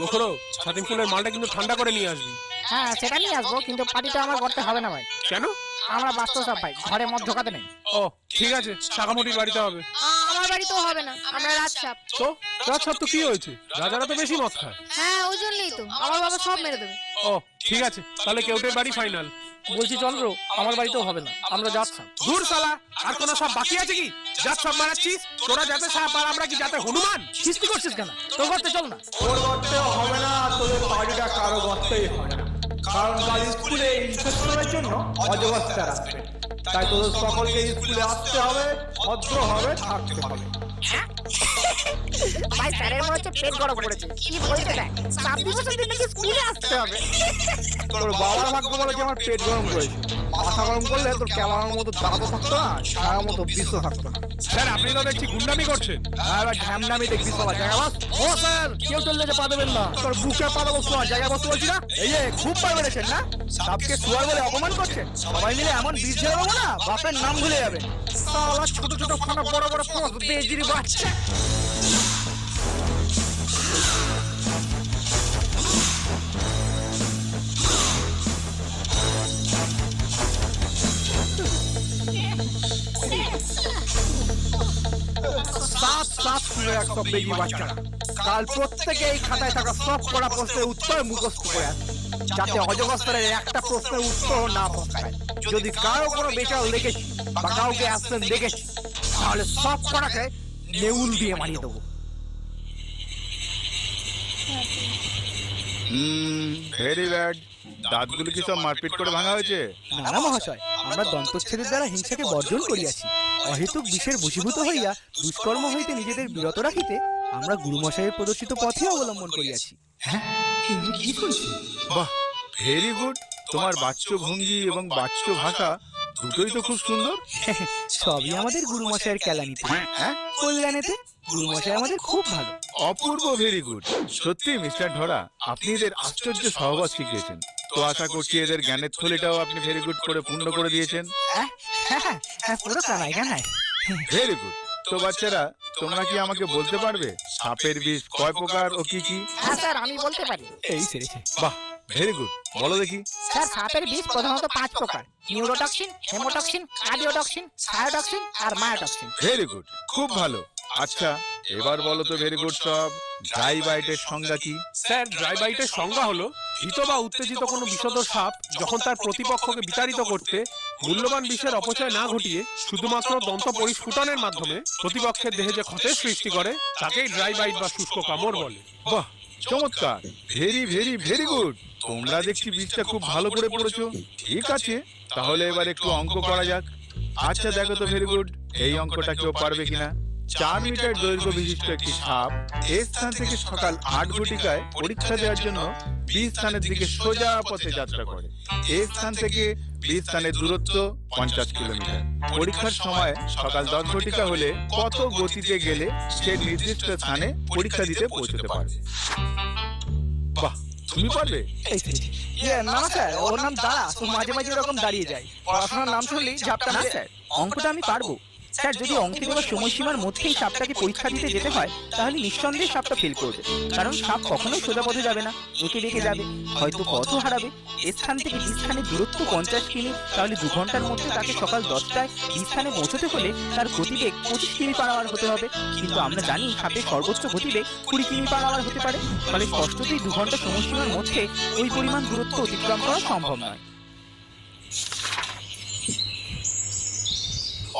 গোখরো ছাতিম ফুলের মালটা কিন্তু ঠান্ডা করে নিয়ে আসবি। হ্যাঁ সেটা নিয়ে আসব কিন্তু পার্টিটা আমার করতে হবে না ভাই। কেন? আমরা বাস্তব সব ভাই ঘরে মদ ঢোকাতে নেই। ও ঠিক আছে শাকামুটির বাড়িতে হবে। আমার বাড়িতেও হবে না আমরা রাজসাপ। তো রাজসাপ তো কি হয়েছে? রাজারা তো বেশি মদ খায়। হ্যাঁ ওই তো আমার বাবা সব মেরে দেবে। ও ঠিক আছে তাহলে কেউটের বাড়ি ফাইনাল বলছি চন্দ্র আমার বাড়িতেও হবে না আমরা যাচ্ছিলাম দূর সালা আর কোন সব বাকি আছে কি? যাত সব মারাচ্ছিস তোরা যাতে সাপ আর আমরা কি যাতে হনুমান? কিস্তি করছিস কেন? তো করতে চল না। তোর গর্তেও হবে না তোদের পার্টিটা কারও গর্তেই হবে না। কারণ কাল স্কুলে ইনফেকশনের জন্য অজবস্তা আসবে। তাই তোদের সকলকে স্কুলে আসতে হবে ভদ্র হবে থাকতে হবে। ভাই স্যারের মনে হচ্ছে পেট গরম করেছে। কি বলতে দেখ সাত দিবসের দিন নাকি স্কুলে আসতে হবে। তোর বাবার ভাগ্য বলে যে আমার পেট গরম করেছে? মাথা গরম করলে তোর কেমন মতো দাঁতও থাকতো না সারা মতো বিষও থাকতো না। স্যার আপনি তো দেখছি গুন্ডামি করছেন। আর এবার ঢ্যামনামি দেখবি সবার জায়গা বাস? ও স্যার কেউ চললে যে পা দেবেন না। তোর বুকে পাতা বসতো জায়গা বসতে বলছি না? এই যে খুব পার বেড়েছেন না? সাপকে শুয়ার বলে অপমান করছেন? সবাই মিলে এমন বীজ ছেড়ে দেবো না? বাপের নাম ভুলে যাবে। সালা ছোট ছোট খানা বড় বড় ফোঁস বেজির বাচ্চা। সাত সাত শুনে বাচ্চারা কাল প্রত্যেকে এই খাতায় থাকা সব করা প্রশ্নের উত্তর মুখস্থ করে যাতে অজগস্তরের একটা প্রশ্নের উত্তর না যদি কারও কোনো বেচাল দেখেছি বা কাউকে আসছেন দেখেছি তাহলে সব করাকে নেউল দিয়ে মারিয়ে দেবো। হুম ভেরি ব্যাড দাঁতগুলো কি সব মারপিট করে ভাঙা হয়েছে? না না মহাশয় আমরা দন্তচ্ছেদের দ্বারা হিংসাকে বর্জন করিয়াছি। অহেতুক বিষের বশীভূত হইয়া দুষ্কর্ম হইতে নিজেদের বিরত রাখিতে আমরা গুরুমশাইয়ের প্রদর্শিত পথে অবলম্বন করিয়াছি। কি শুনছি বাহ ভেরি গুড তোমার বাচ্চ ভঙ্গি এবং বাচ্চ ভাষা দুটোই তো খুব সুন্দর। সবই আমাদের গুরুমশাইয়ের কেলানিতে। হ্যাঁ? কল্যাণেতে গুরুমশাই আমাদের খুব ভালো। অপূর্ব ভেরি গুড সত্যি মিস্টার ধরা আপনি এদের আশ্চর্য সহবাস শিখিয়েছেন। তো আশা করছি এদের জ্ঞানের থলিটাও আপনি ভেরি গুড করে পূর্ণ করে দিয়েছেন। হ্যাঁ হ্যাঁ হ্যাঁ পুরো ভেরি গুড তো বাচ্চারা তোমরা কি আমাকে বলতে পারবে সাপের বিষ কয় প্রকার ও কি কি? হ্যাঁ স্যার আমি বলতে পারি। এই সেরেছে বাহ ভেরি গুড বলো দেখি। স্যার সাপের বিষ প্রধানত পাঁচ প্রকার। নিউরোটক্সিন হেমোটক্সিন কার্ডিওটক্সিন সায়োটক্সিন আর মায়োটক্সিন। ভেরি গুড খুব ভালো। আচ্ছা এবার বলো তো ভেরি গুড সব। ড্রাই বাইটের সংজ্ঞা কি? স্যার ড্রাই বাইটের সংজ্ঞা হলো ভীত বা উত্তেজিত কোনো বিষদ সাপ যখন তার প্রতিপক্ষকে বিতাড়িত করতে মূল্যবান বিষের অপচয় না ঘটিয়ে শুধুমাত্র দন্ত পরিস্ফুটনের মাধ্যমে প্রতিপক্ষের দেহে যে ক্ষতের সৃষ্টি করে তাকেই ড্রাই বাইট বা শুষ্ক কামড় বলে। বাহ চমৎকার। ভেরি ভেরি ভেরি গুড তোমরা দেখছি বীজটা খুব ভালো করে পড়েছো। ঠিক আছে তাহলে এবার একটু অঙ্ক করা যাক। আচ্ছা দেখো তো ভেরি গুড এই অঙ্কটা কেউ পারবে কিনা? চার মিটার দৈর্ঘ্য বিশিষ্ট একটি সাপ এ স্থান থেকে সকাল আট ঘটিকায় পরীক্ষা দেওয়ার জন্য বি স্থানের দিকে সোজা পথে যাত্রা করে। এ স্থান থেকে বি স্থানের দূরত্ব পঞ্চাশ কিলোমিটার। পরীক্ষার সময় সকাল দশ ঘটিকা হলে কত গতিতে গেলে সে নির্দিষ্ট স্থানে পরীক্ষা দিতে পৌঁছতে পারবে বাহ, তুমি পারবে? না স্যার, ওর নাম দাঁড়া মাঝে মাঝে এরকম দাঁড়িয়ে যায়। পড়াশোনার নাম শুনলেই ঝাপটা না স্যার। অঙ্কটা আমি পারব। স্যার যদি অঙ্কে দেওয়া সময়সীমার মধ্যেই সাপটাকে পরীক্ষা দিতে যেতে হয় তাহলে নিঃসন্দেহে সাপটা ফেল করবে। কারণ সাপ কখনোই সোজা পথে যাবে না একে বেঁকে যাবে হয়তো পথও হারাবে। স্থান থেকে বি স্থানের দূরত্ব পঞ্চাশ কিমি তাহলে দু ঘণ্টার মধ্যে তাকে সকাল দশটায় স্থানে পৌঁছতে হলে তার গতিবেগ পঁচিশ কিমি পার আওয়ার হতে হবে। কিন্তু আমরা জানি সাপের সর্বোচ্চ গতিবেগ কুড়ি কিমি পার আওয়ার হতে পারে। ফলে স্পষ্টতই দু ঘণ্টা সময়সীমার মধ্যে ওই পরিমাণ দূরত্ব অতিক্রম করা সম্ভব নয়।